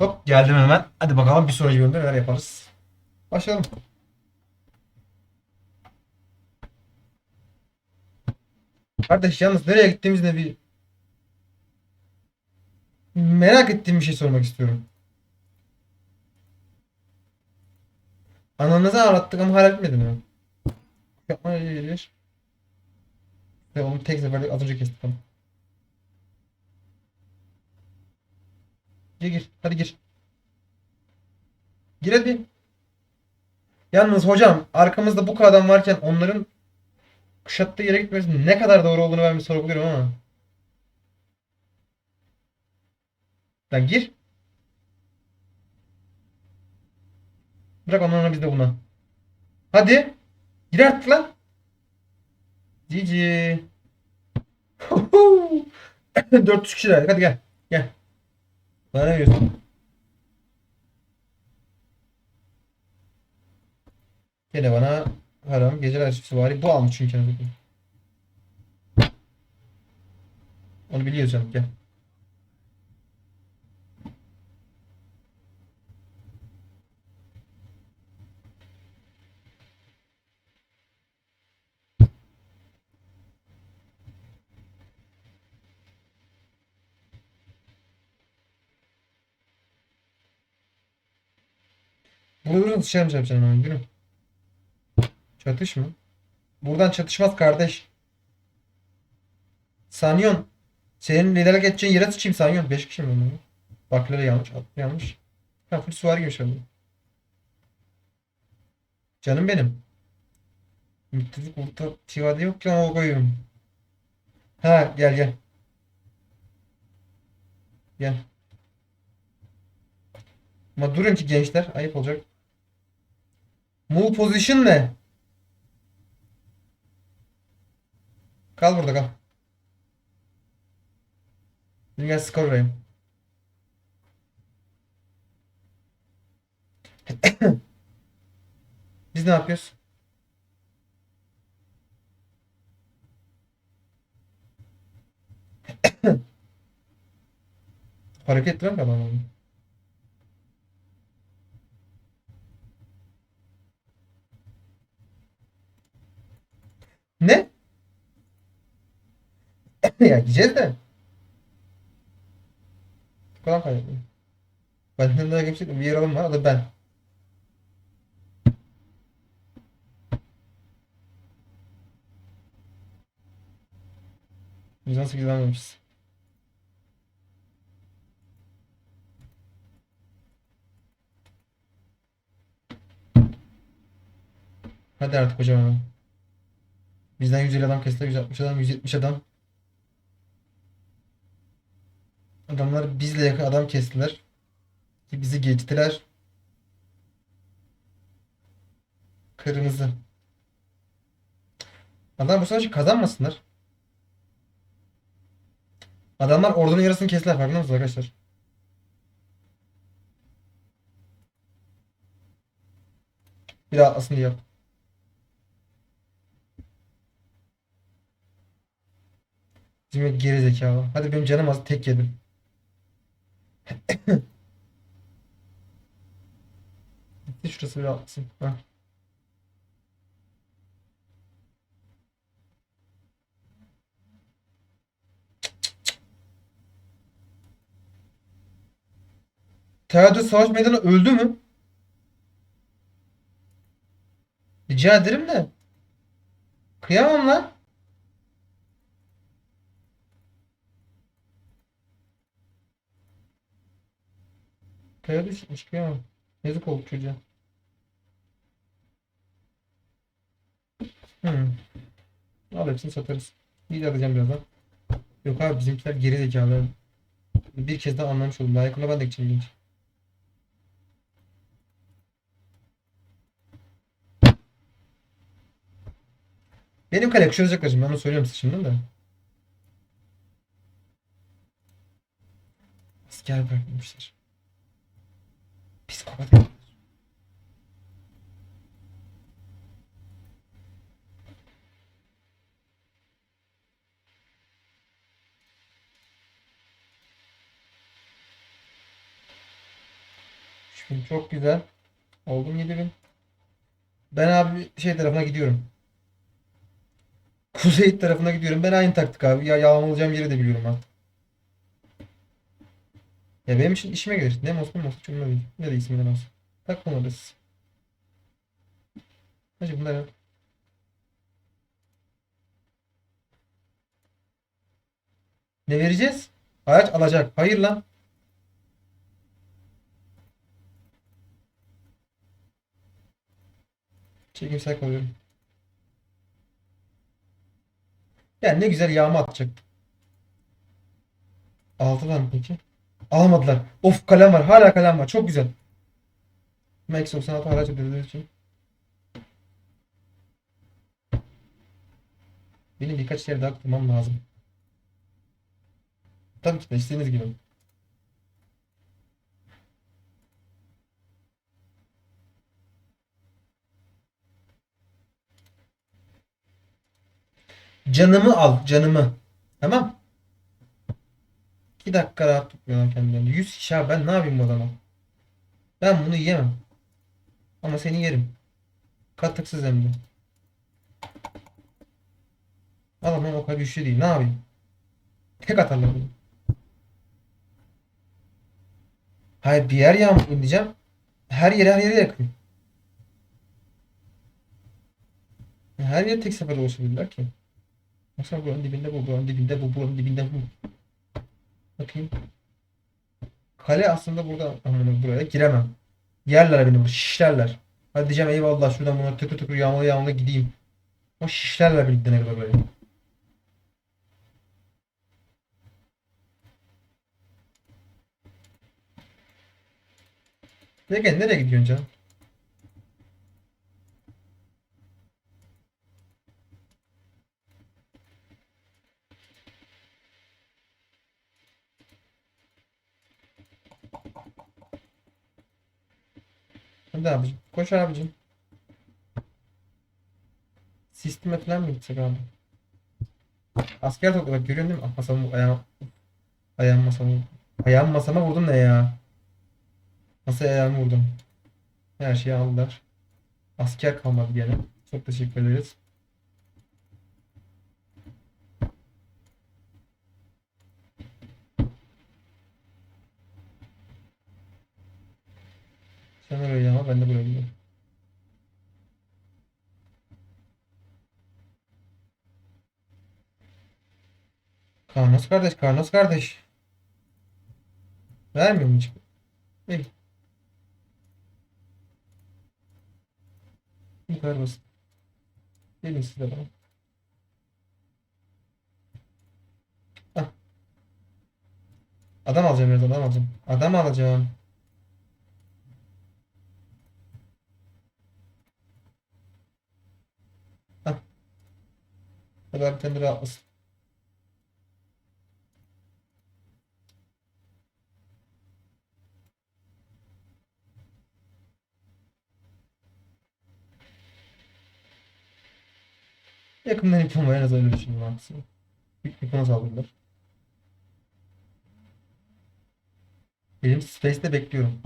Hop geldim hemen. Hadi bakalım bir sonraki bölümde neler yaparız. Başlayalım. Kardeş yalnız nereye gittiğimizde bir merak ettiğim bir şey sormak istiyorum. Ananızı ağlattık ama hala bitmedi mi? Yapma gelir. Ve onu tek seferde az önce kestik Gir gir. Hadi gir. Gir hadi. Yalnız hocam arkamızda bu kadar adam varken onların kuşattığı yere gitmesi ne kadar doğru olduğunu ben bir sorguluyorum ama. Lan gir. Bırak onları biz de buna. Hadi. Gir artık lan. Cici. 400 kişi verdik. Hadi gel. Gel. Ne veriyorsun? Gene bana haram geceler süvari bu almış çünkü. Onu biliyoruz canım gel. Durun dışarı mı çarpacaksın hemen gülüm? Çatış mı? Buradan çatışmaz kardeş. Sanyon. Senin liderlik edeceğin yere sıçayım Sanyon. 5 kişi mi bunlar? Bakları yanlış. Atlı yanlış. Ha full süvari gibi şimdi. Canım benim. Müttefik orta tivade yok ki ama koyuyorum. Ha gel gel. Gel. Ama durun ki gençler. Ayıp olacak. Move position ne? Kal burada kal. Gel skor vereyim. Biz ne yapıyoruz? Hareket ettiren mi adam Ne? ya gideceğiz de. Falan kaybettim. Benden daha geçecek bir yer alım var. O da ben. Biz nasıl güvenmemişiz. Hadi artık hocam. Bizden 150 adam kestiler, 160 adam, 170 adam. Adamlar bizle yakın adam kestiler. Ki bizi geçtiler. Kırmızı. Adam bu savaşı kazanmasınlar. Adamlar ordunun yarısını kestiler farkında mısınız arkadaşlar? Bir daha diye yap. Bizim geri zekalı. Hadi benim canım az tek yedim. Gitti şurası bir atlasın. Hah. Theodor savaş meydanı öldü mü? Rica ederim de. Kıyamam lan. Theodor çıkmış kıyamam. Yazık oldu çocuğa. Hmm. Al hepsini satarız. İyi de alacağım birazdan. Yok abi bizimkiler geri zekalı. Bir kez daha anlamış oldum. Daha yakında ben de gideceğim genç. Benim kale kuşatacaklar şimdi. Ben onu söylüyorum size şimdi de. Asker bırakmamışlar. Psikopat. 3000 çok güzel. Oldum 7000. Ben abi şey tarafına gidiyorum. Kuzey tarafına gidiyorum. Ben aynı taktik abi. Ya yağmalayacağım yeri de biliyorum artık. Ya benim için işime gelir. Ne Moskva Moskva çok değil. Ne de isminden olsun. Takmamalıyız. Hacı bunlar Ne vereceğiz? Araç alacak. Hayır lan. Çekimsel kalıyorum. Yani ne güzel yağma atacak. Aldılar mı peki? Almadılar. Of kalem var. Hala kalem var. Çok güzel. Max 96 haraç ödediği için. Benim birkaç yer daha kurmam lazım. Tabii ki de istediğiniz gibi. Canımı al, canımı. Tamam. 2 dakika rahat tutmuyorlar kendilerini. 100 kişi abi ben ne yapayım bu adama? Ben bunu yiyemem. Ama seni yerim. Katıksız hem de. Adam o kadar güçlü değil. Ne yapayım? Tek atarlar bunu. Hayır bir yer yağmur diyeceğim. Her yere her yere yakın. Her yer tek seferde ulaşabilirler ki. Mesela buranın dibinde bu, buranın dibinde bu, buranın dibinde bu. Bakayım. Kale aslında burada amına buraya giremem. Yerler beni şişlerler. Hadi diyeceğim eyvallah şuradan buna tıkır tıkır yağmalı yağmalı gideyim. O şişlerler beni gidene kadar böyle. Peki nereye gidiyorsun canım? Hadi abicim. Koş abicim. Sisteme falan mı gitsek abi? Asker topladık görüyorsun değil mi? Ah masamı ayağım ayağım masamı ayağım masama vurdum ne ya? Masaya ayağımı vurdum. Her şeyi aldılar. Asker kalmadı gene. Çok teşekkür ederiz. Sen oraya ama ben de buraya gidiyorum. Karnos kardeş, Karnos kardeş. Vermiyor mu hiç? İyi. Bu kadar. Gelin siz bana. Ah. Adam alacağım biraz adam alacağım. Adam alacağım. Ah. Abi tendere atlasın. Yakından var en az öyle düşündüm haklısın. İpona saldırdılar. Benim space'te bekliyorum.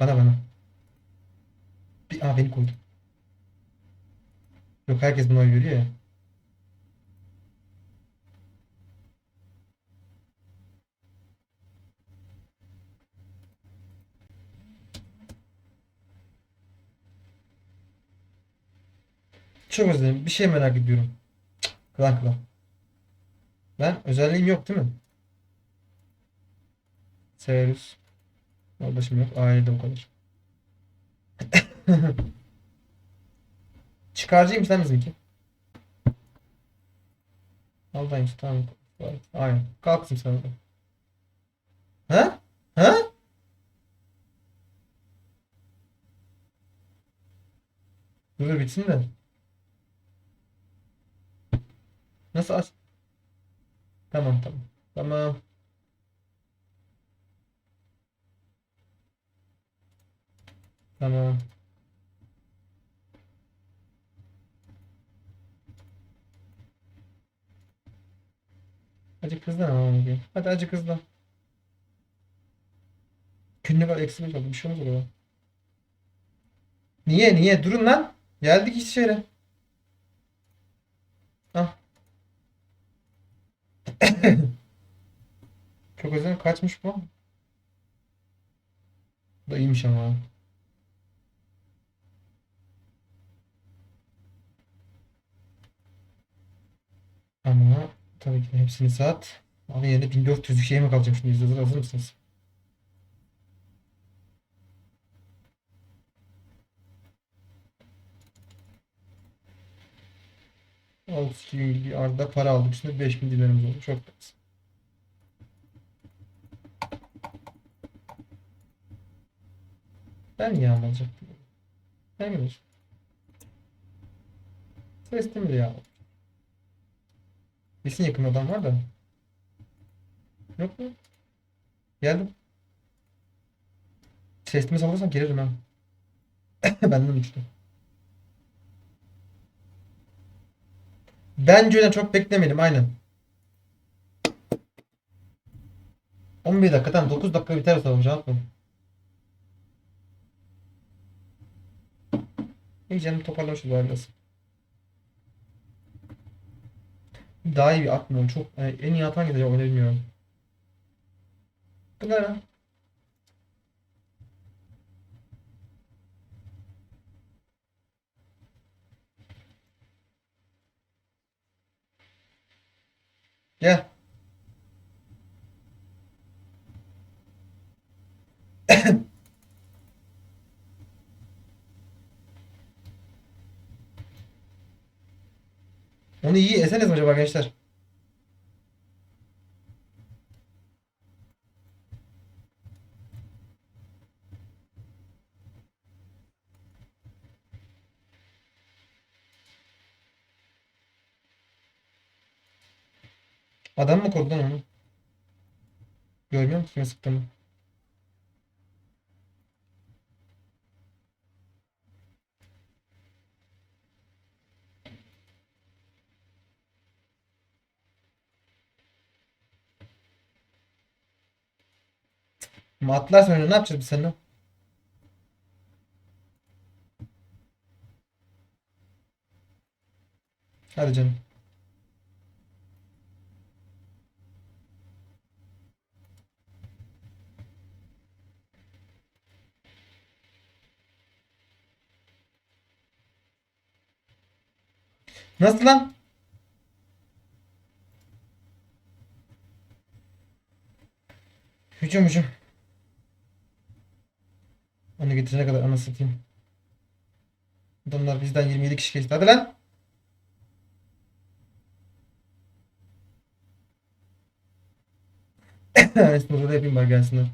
Bana bana. Bir, aa beni koydu. Yok herkes buna oy veriyor ya. Çok özledim. Bir şey merak ediyorum. Klan klan. Ben özelliğim yok değil mi? Severus. Yoldaşım yok. Ailede bu kadar. Çıkarcıymış lan bizimki. Aldaymış tamam. Aynen. Kalksın sen orada. Ha? Ha? Dur bitsin de. Nasıl aç? Tamam tamam. Tamam. Tamam. Acık hızlan ama onu. Hadi acık hızlan. Günlük eksi beş oldu. Bir şey olmaz orada. Niye niye? Durun lan. Geldik işte şöyle. Ah. Çok özel kaçmış bu. Bu da iyiymiş ama. Ama tabii ki hepsini sat. Ama yerine 1400 şey mi kalacağım şimdi? Hazır, hazır mısınız? Altı gibi arda para aldık. Şimdi 5000 dilerimiz oldu. Çok az. Ben niye almayacaktım? Bilir. Sesli mi ya? Kesin yakın adam var da. Yok mu? Geldim. Sesimi sallarsam gelirim ha. Benden uçtu. Bence öyle çok beklemedim aynen. 11 dakika tamam 9 dakika biter savunma rahat mı? İyi canım toparlamışız bari biraz. Daha iyi bir at mı? Çok yani en iyi atan gidecek öyle bilmiyorum. Bu ne lan? Gel. Onu iyi eseniz mi acaba gençler? Adam mı lan onu? Görmüyorum ki kime Ama atlarsan ne yapacağız biz seninle? Hadi canım. Nasıl lan? Hücum hücum. Onu getirene kadar ana satayım. Adamlar bizden 27 kişi geçti. Hadi lan. Esnafı da yapayım bari gelsinler.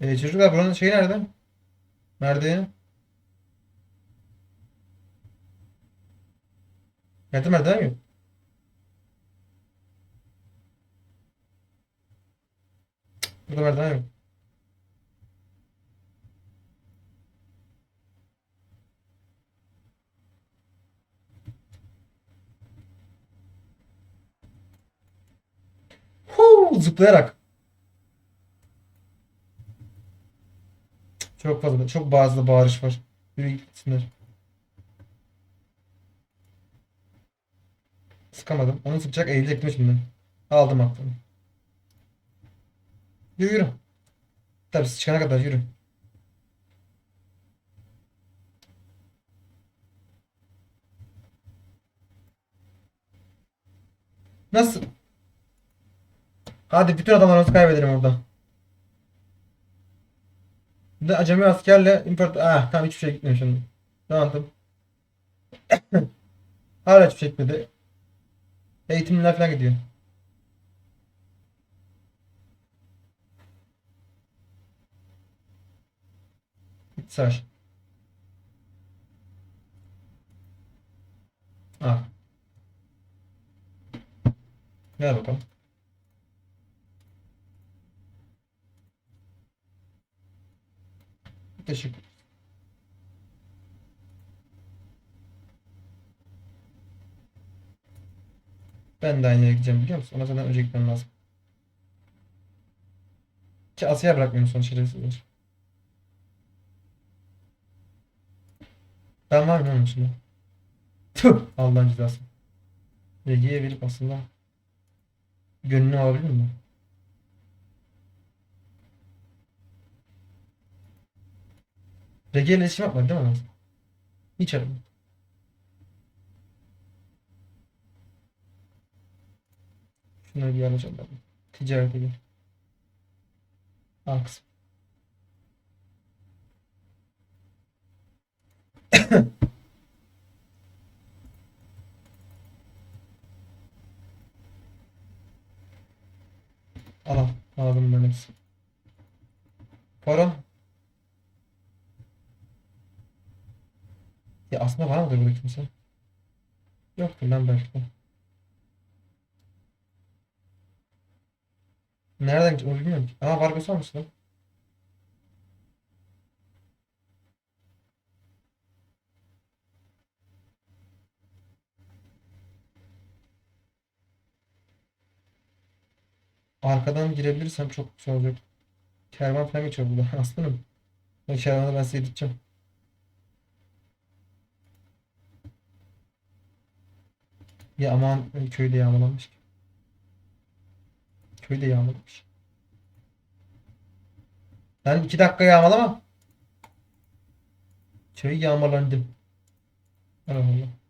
Ee, çocuklar buranın şeyi nerede? Merdiveni. Nerede merdiven yok? Burada merdiven yok. Huu, zıplayarak. Çok fazla, çok bazı bağırış var. Yürü gitsinler. Sıkamadım. Onu sıkacak eğilecektim şimdi. Aldım aklını. Yürü yürü. Tabii siz çıkana kadar yürü. Nasıl? Hadi bütün adamlarımızı kaybedelim orada. Bir de acemi askerle imparator... Ah tamam hiçbir şey gitmiyor şimdi. Tamam. Hala hiçbir şey gitmedi. Eğitimler falan gidiyor. Savaş. Ah. Gel bakalım. Teşekkür. Ben de aynı yere gideceğim biliyor musun? Ona zaten önce gitmem lazım. Ki Asya bırakmıyorum son şerefsizler. Ben var mı onun içinde? Tüh! Allah'ın cezası. Regi'ye verip aslında gönlünü alabilir miyim? Regi ile iletişim yapmadı değil mi? Hiç aramadı. Şunları bir ben. Ticarete gir. Al. Al. Aldım ben hepsini. Para. Ya aslında var mıdır burada kimse? Yoktur lan belki de. Nereden gidecek onu bilmiyorum ki. Ama Vargas var mısın lan? Arkadan girebilirsem çok güzel olacak. Kervan falan geçiyor burada. Aslanım. O kervanı ben size gideceğim. Ya aman köyde yağmalanmış. Köyde yağmalamış. Ben iki dakika yağmalama. Köy yağmalandım. Allah Allah.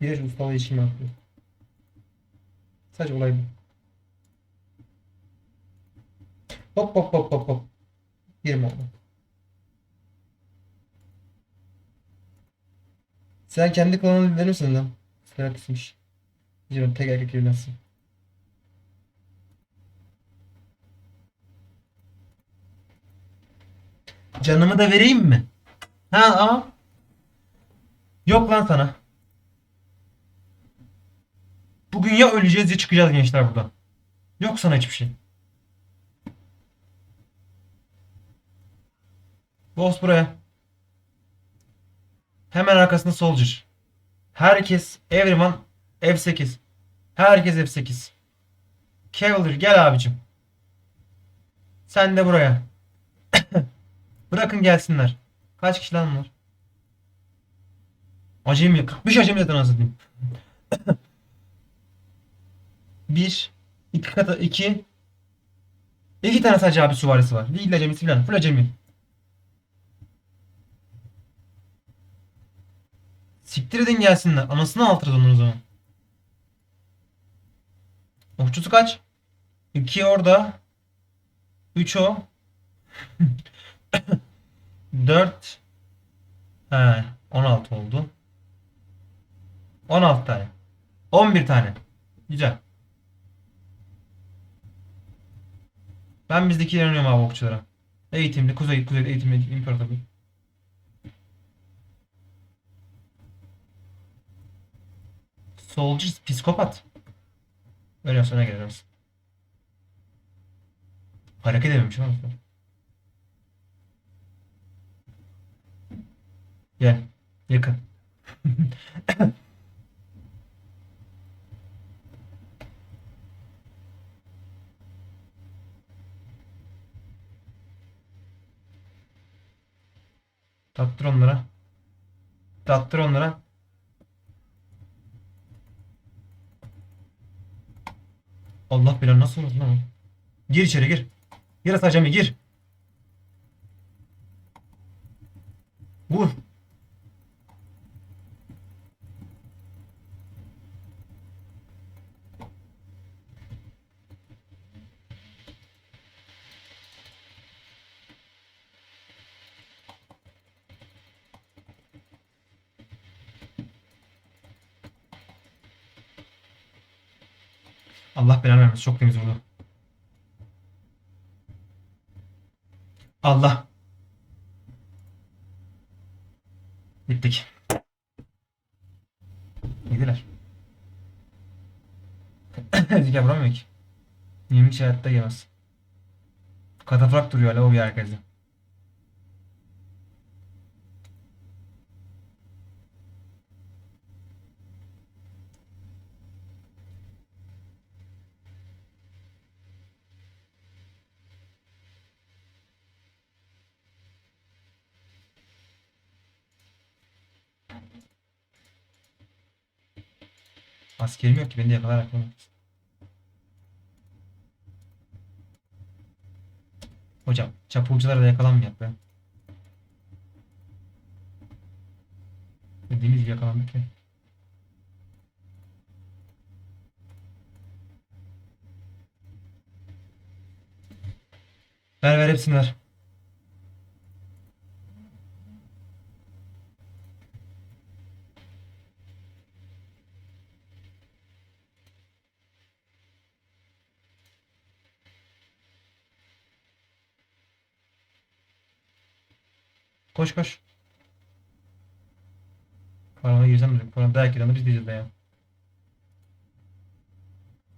Bir ustalı işim yapıyor. Sadece olay bu. Hop hop hop hop hop. Girme oldu. Sen kendi klanını bilir misin lan? Serhat ismiş. Biliyorum tek erkek evlansın. Canımı da vereyim mi? Ha ama. Yok lan sana. Bugün ya öleceğiz ya çıkacağız gençler buradan. Yok sana hiçbir şey. Boss buraya. Hemen arkasında Soldier. Herkes, everyone F8. Herkes F8. Cavalier gel abicim. Sen de buraya. Bırakın gelsinler. Kaç kişi lan var? Acemi. 45 acemi zaten hazırlayayım. Bir. iki kata iki. İki tane sadece abi süvarisi var. Değil acemisi falan. Full acemi. Siktir edin gelsinler. Anasını altırız onun o zaman. Okçusu kaç? 2 orada. 3 o. 4 He, 16 oldu. 16 tane. 11 tane. Güzel. Ben bizdekileri oynuyorum abi okçulara. Eğitimli, kuzey, kuzey eğitimli imparator. Soldier psikopat. Öyle sonra geliriz. Hareket edememişim ama. Gel. Yakın. Tattır onlara. Tattır onlara. Allah bilir nasıl olur lan? Gir içeri gir. Gir Atacami gir. Vur. Allah belanı vermesin. Çok temiz vurdu. Allah. Bittik. Yediler. Zika vuramıyor ki. Yemiş hayatta yemez. Katafrak duruyor hala o bir herkese. Askerim yok ki beni de yakalar aklıma. Hocam çapulculara da yakalanmayak be. Dediğimiz gibi yakalandık ya. Ver ver hepsini ver. Koş koş. Parana girsem de paranın dayak yiranı biz be ya.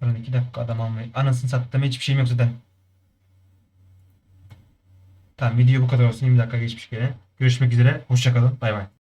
Paranın iki dakika adam almayı. Anasını sattım hiçbir şeyim yok zaten. Tamam video bu kadar olsun. 20 dakika geçmiş gene. Görüşmek üzere. Hoşçakalın. Bay bay.